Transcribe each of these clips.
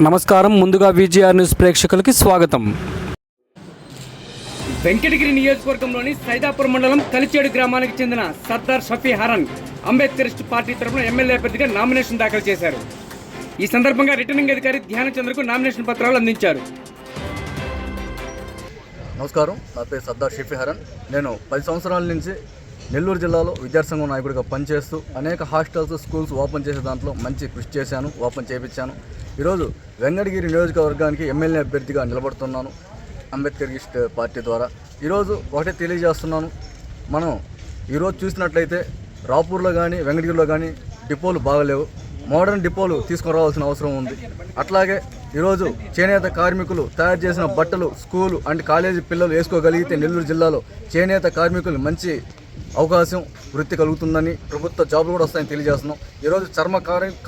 నమస్కారం. ముందుగా VGR news ప్రేక్షకులకి స్వాగతం. వెంకటగిరి నియోజకవర్గంలోని సైదాపురం మండలం కలిచేడు గ్రామానికి చెందిన సర్దార్ షఫీ హరన్ అంబేద్కరిస్ట్ పార్టీ తరఫున ఎమ్మెల్యే అభ్యర్థిగా నామినేషన్ దాఖలు చేశారు. ఈ సందర్భంగా రిటర్నింగ్ అధికారి ధ్యానచంద్రకు నామినేషన్ పత్రాలు అందించారు. నమస్కారం. నా పేరు సర్దార్ షఫీ హరన్. నేను పది సంవత్సరాల నుంచి నెల్లూరు జిల్లాలో విద్యాసంఘం నాయకుడిగా పనిచేస్తూ అనేక హాస్టల్స్ స్కూల్స్ ఓపెన్ చేసే దాంట్లో మంచి కృషి చేశాను ఓపెన్ చేయించాను ఈరోజు వెంకటగిరి నియోజకవర్గానికి ఎమ్మెల్యే అభ్యర్థిగా నిలబడుతున్నాను అంబేద్కరిస్ట్ పార్టీ ద్వారా. ఈరోజు ఒకటే తెలియజేస్తున్నాను. మనం ఈరోజు చూసినట్లయితే రాపూర్లో కానీ వెంకటగిరిలో కానీ డిపోలు బాగలేవు. మోడర్న్ డిపోలు తీసుకురావాల్సిన అవసరం ఉంది. అట్లాగే ఈరోజు చేనేత కార్మికులు తయారు చేసిన బట్టలు స్కూలు అండ్ కాలేజీ పిల్లలు వేసుకోగలిగితే నెల్లూరు జిల్లాలో చేనేత కార్మికులు మంచి అవకాశం వృత్తి కలుగుతుందని ప్రభుత్వ జాబులు కూడా వస్తాయని తెలియజేస్తున్నాం. ఈరోజు చర్మ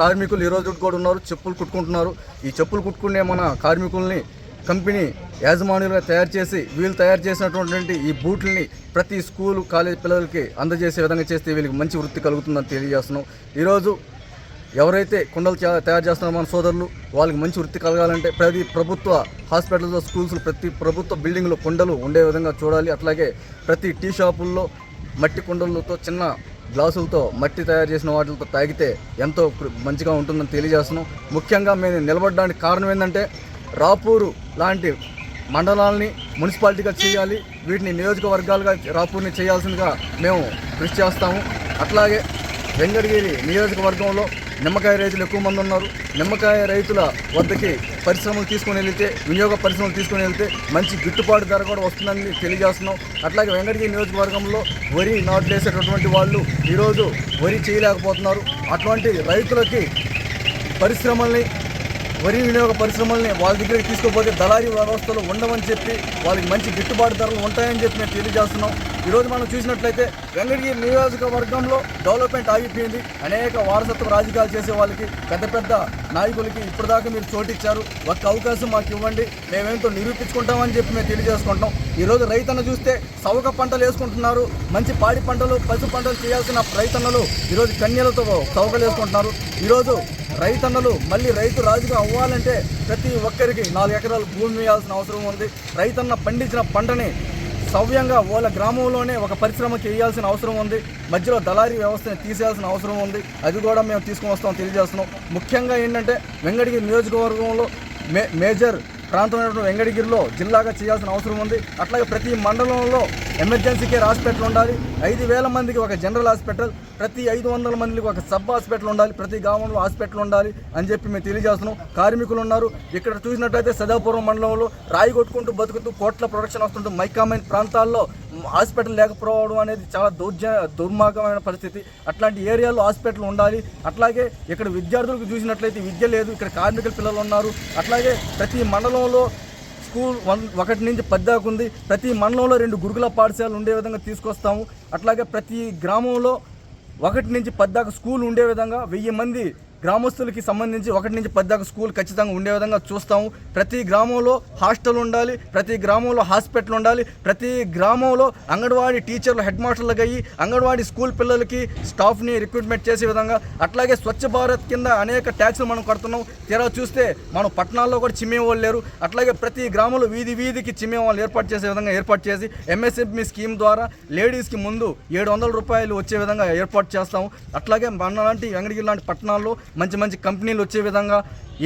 కార్మికులు ఈరోజు కూడా ఉన్నారు చెప్పులు కుట్టుకుంటున్నారు. ఈ చెప్పులు కుట్టుకునే మన కార్మికుల్ని కంపెనీ యాజమాన్యులుగా తయారు చేసి వీళ్ళు తయారు చేసినటువంటి ఈ బూట్లని ప్రతి స్కూలు కాలేజ్ పిల్లలకి అందజేసే విధంగా చేస్తే వీళ్ళకి మంచి వృత్తి కలుగుతుందని తెలియజేస్తున్నాం. ఈరోజు ఎవరైతే కుండలు తయారు చేస్తున్నారో మన సోదరులు వాళ్ళకి మంచి వృత్తి కలగాలంటే ప్రతి ప్రభుత్వ హాస్పిటల్స్ స్కూల్స్ ప్రతి ప్రభుత్వ బిల్డింగ్లో కుండలు ఉండే విధంగా చూడాలి. అట్లాగే ప్రతి టీ షాపుల్లో మట్టి కుండలతో చిన్న గ్లాసులతో మట్టి తయారు చేసిన వాటితో తాగితే ఎంతో మంచిగా ఉంటుందని తెలియజేస్తున్నాం. ముఖ్యంగా మేము నిలబడడానికి కారణం ఏంటంటే రాపూరు లాంటి మండలాల్ని మున్సిపాలిటీగా చేయాలి. వీటిని నియోజకవర్గాలుగా రాపూర్ని చేయాల్సిందిగా మేము కృషి చేస్తాము. అట్లాగే వెంకటగిరి నియోజకవర్గంలో నిమ్మకాయ రైతులు ఎక్కువ మంది ఉన్నారు. నిమ్మకాయ రైతుల వద్దకి పరిశ్రమలు తీసుకొని వెళితే వినియోగ పరిశ్రమలు తీసుకొని వెళ్తే మంచి గిట్టుబాటు ధర కూడా వస్తుందని తెలియజేస్తున్నాం. అట్లాగే వెంకటగిరి నియోజకవర్గంలో వరి నాట్లేసేటటువంటి వాళ్ళు ఈరోజు వరి చేయలేకపోతున్నారు. అటువంటి రైతులకి పరిశ్రమల్ని వరి వినియోగ పరిశ్రమల్ని వాళ్ళ దగ్గరికి తీసుకుపోతే దళారీ వ్యవస్థలు ఉండవని చెప్పి వాళ్ళకి మంచి గిట్టుబాటు ధరలు ఉంటాయని చెప్పి మేము తెలియజేస్తున్నాం. ఈరోజు మనం చూసినట్లయితే వెంకటగిరి నియోజకవర్గంలో డెవలప్మెంట్ ఆగిపోయింది. అనేక వారసత్వ రాజకీయాలు చేసే వాళ్ళకి పెద్ద పెద్ద నాయకులకి ఇప్పటిదాకా మీరు చోటిచ్చారు. ఒక్క అవకాశం మాకు ఇవ్వండి. మేమేంటో నిరూపించుకుంటామని చెప్పి మేము తెలియజేసుకుంటాం ఈరోజు రైతన్న చూస్తే సవక పంటలు వేసుకుంటున్నారు. మంచి పాడి పంటలు పశు పంటలు చేయాల్సిన రైతన్నలు ఈరోజు కన్యలతో సవకలు వేసుకుంటున్నారు. ఈరోజు రైతన్నలు మళ్ళీ రైతు రాజుగా అవ్వాలంటే ప్రతి ఒక్కరికి నాలుగు ఎకరాలు భూమి వేయాల్సిన అవసరం ఉంది. రైతన్న పండించిన పంటని సవ్యంగా వాళ్ళ గ్రామంలోనే ఒక పరిశ్రమకి వేయాల్సిన అవసరం ఉంది. మధ్యలో దళారీ వ్యవస్థని తీసేయాల్సిన అవసరం ఉంది. అది కూడా మేము తీసుకొని వస్తాం తెలియజేస్తున్నాం. ముఖ్యంగా ఏంటంటే వెంగడిగిరి నియోజకవర్గంలో మే మేజర్ ప్రాంతమైనటువంటి వెంకటగిరిలో జిల్లాగా చేయాల్సిన అవసరం ఉంది. అట్లాగే ప్రతి మండలంలో ఎమర్జెన్సీ కేర్ హాస్పిటల్ ఉండాలి. ఐదు వేల మందికి ఒక జనరల్ హాస్పిటల్ ప్రతి ఐదు వందల మందికి ఒక సబ్ హాస్పిటల్ ఉండాలి. ప్రతి గ్రామంలో హాస్పిటల్ ఉండాలి అని చెప్పి మేము తెలియజేస్తున్నాం. కార్మికులు ఉన్నారు. ఇక్కడ చూసినట్టయితే సదాపురం మండలంలో రాయి కొట్టుకుంటూ బతుకుతూ కోట్ల ప్రొడక్షన్ వస్తుంటూ మైకామైన్ ప్రాంతాల్లో హాస్పిటల్ లేకపోవడం అనేది చాలా దౌర్జ దుర్మార్గమైన పరిస్థితి. అట్లాంటి ఏరియాలో హాస్పిటల్ ఉండాలి. అట్లాగే ఇక్కడ విద్యార్థులకు చూసినట్లయితే విద్య లేదు. ఇక్కడ కార్మికుల పిల్లలు ఉన్నారు. అట్లాగే ప్రతి మండలంలో స్కూల్ వన్ ఒకటి నుంచి పద్దాకు ఉంది. ప్రతి మండలంలో రెండు గురుకుల పాఠశాలలు ఉండే విధంగా తీసుకొస్తాము. అట్లాగే ప్రతి గ్రామంలో ఒకటి నుంచి పది స్కూల్ ఉండే విధంగా వెయ్యి మంది గ్రామస్తులకి సంబంధించి ఒకటి నుంచి పది దాకా స్కూల్ ఖచ్చితంగా ఉండే విధంగా చూస్తాము. ప్రతి గ్రామంలో హాస్టల్ ఉండాలి ప్రతి గ్రామంలో హాస్పిటల్ ఉండాలి ప్రతి గ్రామంలో అంగన్వాడీ టీచర్లు హెడ్ మాస్టర్లకు అయ్యి అంగన్వాడీ స్కూల్ పిల్లలకి స్టాఫ్ని రిక్రూట్మెంట్ చేసే విధంగా అట్లాగే స్వచ్ఛ భారత్ కింద అనేక ట్యాక్స్లు మనం కడుతున్నాం. తీరా చూస్తే మనం పట్టణాల్లో కూడా చిమ్మే వాళ్ళు లేరు. అట్లాగే ప్రతి గ్రామంలో వీధి వీధికి చిమ్మే వాళ్ళు ఏర్పాటు చేసే విధంగా ఏర్పాటు చేసి ఎంఎస్ఎంఈ స్కీమ్ ద్వారా లేడీస్కి ముందు ఏడు వందల రూపాయలు వచ్చే విధంగా ఏర్పాటు చేస్తాము. అట్లాగే మన లాంటి వెంకటగిరి లాంటి పట్టణాల్లో మంచి మంచి కంపెనీలు వచ్చే విధంగా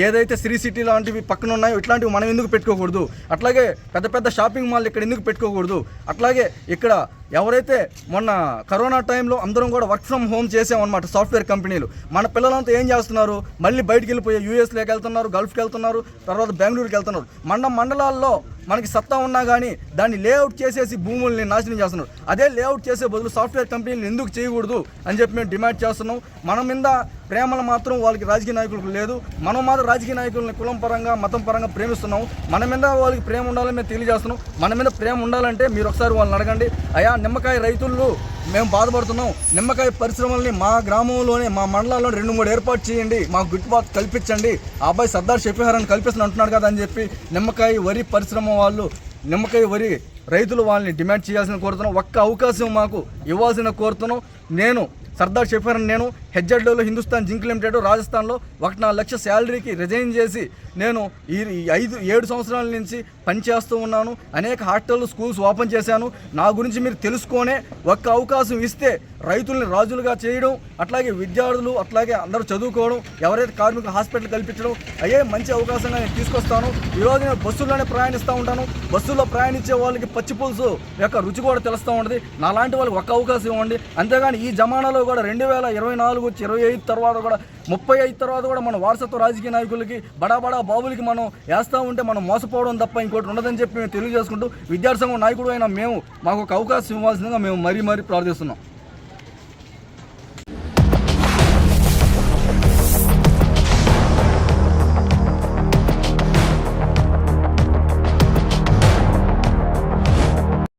ఏదైతే శ్రీ సిటీ లాంటివి పక్కన ఉన్నాయో ఇట్లాంటివి మనం ఎందుకు పెట్టుకోకూడదు? అట్లాగే పెద్ద పెద్ద షాపింగ్ మాల్ ఇక్కడ ఎందుకు పెట్టుకోకూడదు? అట్లాగే ఇక్కడ ఎవరైతే మొన్న కరోనా టైంలో అందరం కూడా వర్క్ ఫ్రమ్ హోమ్ చేసామన్నమాట సాఫ్ట్వేర్ కంపెనీలు. మన పిల్లలంతా ఏం చేస్తున్నారు? మళ్ళీ బయటికి వెళ్ళిపోయి యూఎస్లోకి వెళ్తున్నారు గల్ఫ్కి వెళ్తున్నారు తర్వాత బెంగళూరుకి వెళ్తున్నారు. మండ మండలాల్లో మనకి సత్తా ఉన్నా కానీ దాన్ని లేఅవుట్ చేసేసి భూముల్ని నాశనం చేస్తున్నారు. అదే లేఅవుట్ చేసే బదులు సాఫ్ట్వేర్ కంపెనీలు ఎందుకు చేయకూడదు అని చెప్పి మేము డిమాండ్ చేస్తున్నాం. మన మీద ప్రేమలు మాత్రం వాళ్ళకి రాజకీయ నాయకులకు లేదు. మనం మాత్రం రాజకీయ నాయకుల్ని కులం పరంగా మతం పరంగా ప్రేమిస్తున్నాం మన మీద వాళ్ళకి ప్రేమ ఉండాలని మేము తెలియజేస్తున్నాం. మన మీద ప్రేమ ఉండాలంటే మీరు ఒకసారి వాళ్ళని అడగండి. అయా నిమ్మకాయ రైతులు మేము బాధపడుతున్నాం. నిమ్మకాయ పరిశ్రమల్ని మా గ్రామంలోనే మా మండలాల్లో రెండు మూడు ఏర్పాటు చేయండి. మాకు గిట్టుబాటు కల్పించండి. ఆ అబ్బాయి సర్దార్ షఫీహారాన్ని కల్పిస్తున్నా అంటున్నాడు కదా అని చెప్పి నిమ్మకాయ వరి పరిశ్రమ వాళ్ళు నిమ్మకాయ వరి రైతులు వాళ్ళని డిమాండ్ చేయాల్సిన కోరుతున్నాం. ఒక్క అవకాశం మాకు ఇవ్వాల్సిన కోరుతున్నాం. నేను సర్దార్ షెఫర్ నేను హెచ్జెడ్లో హిందుస్థాన్ జింక్ లిమిటెడ్ రాజస్థాన్లో ఒకటి నాలుగు లక్షల శాలరీకి రిజైన్ చేసి నేను ఈ ఐదు ఏడు సంవత్సరాల నుంచి పనిచేస్తూ ఉన్నాను. అనేక హాస్టల్ స్కూల్స్ ఓపెన్ చేశాను. నా గురించి మీరు తెలుసుకొనే ఒక్క అవకాశం ఇస్తే రైతుల్ని రాజులుగా చేయడం అట్లాగే విద్యార్థులు అట్లాగే అందరూ చదువుకోవడం ఎవరైతే కార్మికులు హాస్పిటల్ కల్పించడం అయ్యే మంచి అవకాశంగా నేను తీసుకొస్తాను. ఈరోజు నేను బస్సుల్లోనే ప్రయాణిస్తూ ఉంటాను. బస్సుల్లో ప్రయాణించే వాళ్ళకి పచ్చి పులుసు యొక్క రుచి కూడా తెలుస్తూ ఉంటుంది. నాలాంటి వాళ్ళకి ఒక్క అవకాశం ఇవ్వండి. అంతేగాని ఈ జమానాలో కూడా రెండు వేల ఇరవై నాలుగు నాలుగు వచ్చి ఇరవై ఐదు తర్వాత కూడా ముప్పై ఐదు తర్వాత కూడా మన వారసత్వ రాజకీయ నాయకులకి బడా బడా బాబులకి మనం వేస్తూ ఉంటే మనం మోసపోవడం తప్ప ఇంకోటి ఉండదని చెప్పి మేము తెలియజేసుకుంటూ విద్యార్థి సంఘం నాయకుడు అయిన మేము మాకు ఒక అవకాశం ఇవ్వాల్సిందిగా మేము మరీ మరీ ప్రార్థిస్తున్నాం.